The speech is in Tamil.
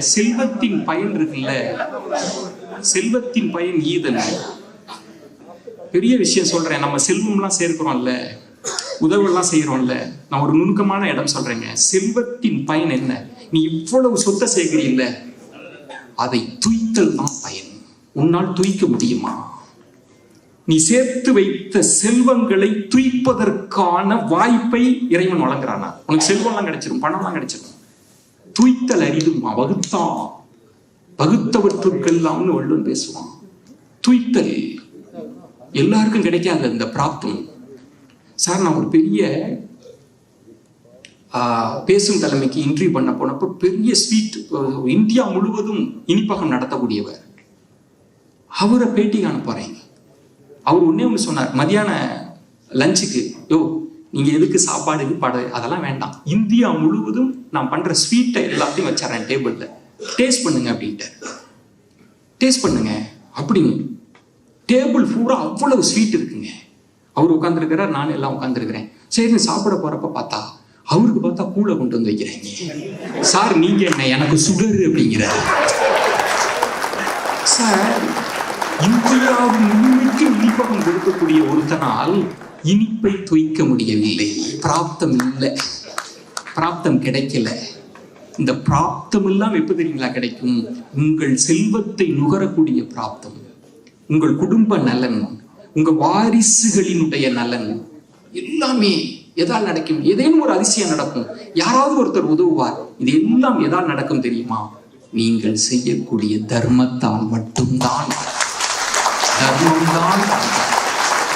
செல்வத்தின் பயன் இருக்குல்ல? செல்வத்தின் பயன் ஈதல் பெரிய விஷயம் சொல்றேன். நம்ம செல்வம்லாம் சேர்க்கிறோம்ல. உதவெல்லாம் செய்யறோம்ல. நான் ஒரு நுணுக்கமான இடம் சொல்றேங்க. செல்வத்தின் பயன் என்ன? நீ இவ்வளவு சொத்தை சேர்க்கிறீல்ல. அதை துய்த்தல் தான் பயன். உன்னால் துய்க்க முடியுமா? நீ சேர்த்து வைத்த செல்வங்களை துய்ப்பதற்கான வாய்ப்பை இறைவன் வழங்குறானா? உனக்கு செல்வம்லாம் கிடைச்சிடும் பணம்லாம் கிடைச்சிடும் தூய்த்தல் அரிதும் வகுத்தான் வகுத்தவற்றுக்கெல்லாம்னு வள்ளுவன் பேசுவான். தூய்த்தல். எல்லாருக்கும் கிடைக்காது இந்த பிராப்தம். சார் நான் ஒரு பெரிய பேசும் தலைமைக்கு இன்டர்வியூ பண்ண போனப்போ பெரிய ஸ்வீட் இந்தியா முழுவதும் இனிப்பகம் நடத்தக்கூடியவர். அவரை பேட்டிக்கு அனுப்புறேன் அவர் ஒன்னே ஒன்று சொன்னார் மதியான லஞ்சுக்கு யோ நீங்க எதுக்கு சாப்பாடு பாடு அதெல்லாம் வேண்டாம். இந்தியா முழுவதும் நான் பண்ற ஸ்வீட்டை எல்லாத்தையும் வச்சிடறேன் டேபிள்ல டேஸ்ட் பண்ணுங்க அப்படின்ட்டு. டேஸ்ட் பண்ணுங்க. அப்படின்னு டேபிள் பூரா அவ்வளவு ஸ்வீட் இருக்குங்க. அவர் உட்காந்துருக்கிறார் நான் எல்லாம் உட்காந்துருக்கிறேன் சரி சாப்பிட போறப்ப பார்த்தா அவருக்கு பார்த்தா கூழை கொண்டு வந்து வைக்கிறாங்க. சார் நீங்க என்ன எனக்கு சுகரு அப்படிங்கிறாரு. சார் இந்தியாவின் முழுமைக்கு இனிப்பகம் கொடுக்கக்கூடிய ஒருத்தனால் இனிப்பை துய்க்க முடியவில்லை. பிராப்தம் இல்லை. பிராப்தம் கிடைக்கல. இந்த பிராப்தம் எல்லாம் எப்ப தெரியுங்களா கிடைக்கும்? உங்கள் செல்வத்தை நுகரக்கூடிய பிராப்தம். உங்கள் குடும்ப நலன். உங்க வாரிசுகளினுடைய நலன். எல்லாமே எதால் நடக்கும் ஏதேனும் ஒரு அதிசயம் நடக்கும். யாராவது ஒருத்தர் உதவுவார். இது எல்லாம் எதால் நடக்கும் தெரியுமா? நீங்கள் செய்யக்கூடிய தர்மத்தால் மட்டும்தான். தர்மம்தான்.